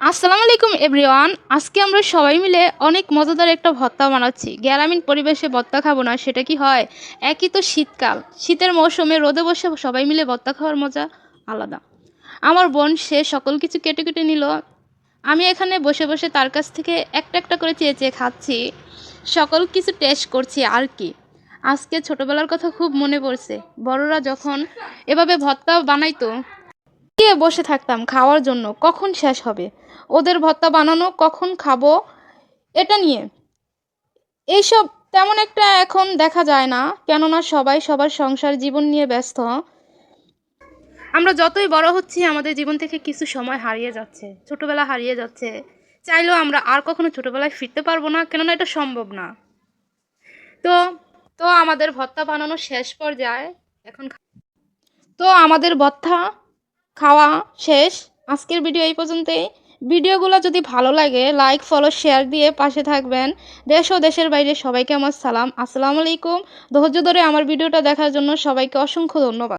আসসালামু আলাইকুম, এভরিওয়ান। আজকে আমরা সবাই মিলে অনেক মজাদার একটা ভর্তা বানাচ্ছি। গ্রামীণ পরিবেশে ভর্তা খাব না, সেটা কি হয়? একই তো শীতকাল। শীতের মৌসুমে রোদে বসে সবাই মিলে ভর্তা খাওয়ার মজা আলাদা। আমার বোন, সে সকল কিছু কেটে কেটে নিল। আমি এখানে বসে বসে তার কাছ থেকে একটা একটা করে চেয়ে চেয়ে খাচ্ছি। সকল কিছু টেস্ট করছি আর কি। আজকে ছোটবেলার কথা খুব মনে পড়ছে। বড়রা যখন এভাবে ভর্তা বানাইতো গিয়ে বসে থাকতাম খাওয়ার জন্য? কখন শেষ হবে? ওদের ভর্তা বানানো কখন খাব? এটা নিয়ে। এইসব তেমন একটা এখন দেখা যায় না, কেননা সবাই সবার সংসার জীবন নিয়ে ব্যস্ত। আমরা যতই বড় হচ্ছি, আমাদের জীবন থেকে কিছু সময় হারিয়ে যাচ্ছে, ছোটবেলা হারিয়ে যাচ্ছে। চাইলেও আমরা আর কখনো ছোটবেলায় ফিরতে পারব না, কেননা এটা সম্ভব না। তো তো আমাদের ভর্তা বানানো শেষ পর্যায়ে এখন তো আমাদের ভর্তা খাওয়া শেষ। আজকের ভিডিও এই পর্যন্তই। ভিডিওগুলো যদি ভালো লাগে লাইক ফলো শেয়ার দিয়ে পাশে থাকবেন। দেশ ও দেশের বাইরে সবাইকে আমার সালাম। আসসালামু আলাইকুম। ধৈর্য ধরে আমার ভিডিওটা দেখার জন্য সবাইকে অসংখ্য ধন্যবাদ।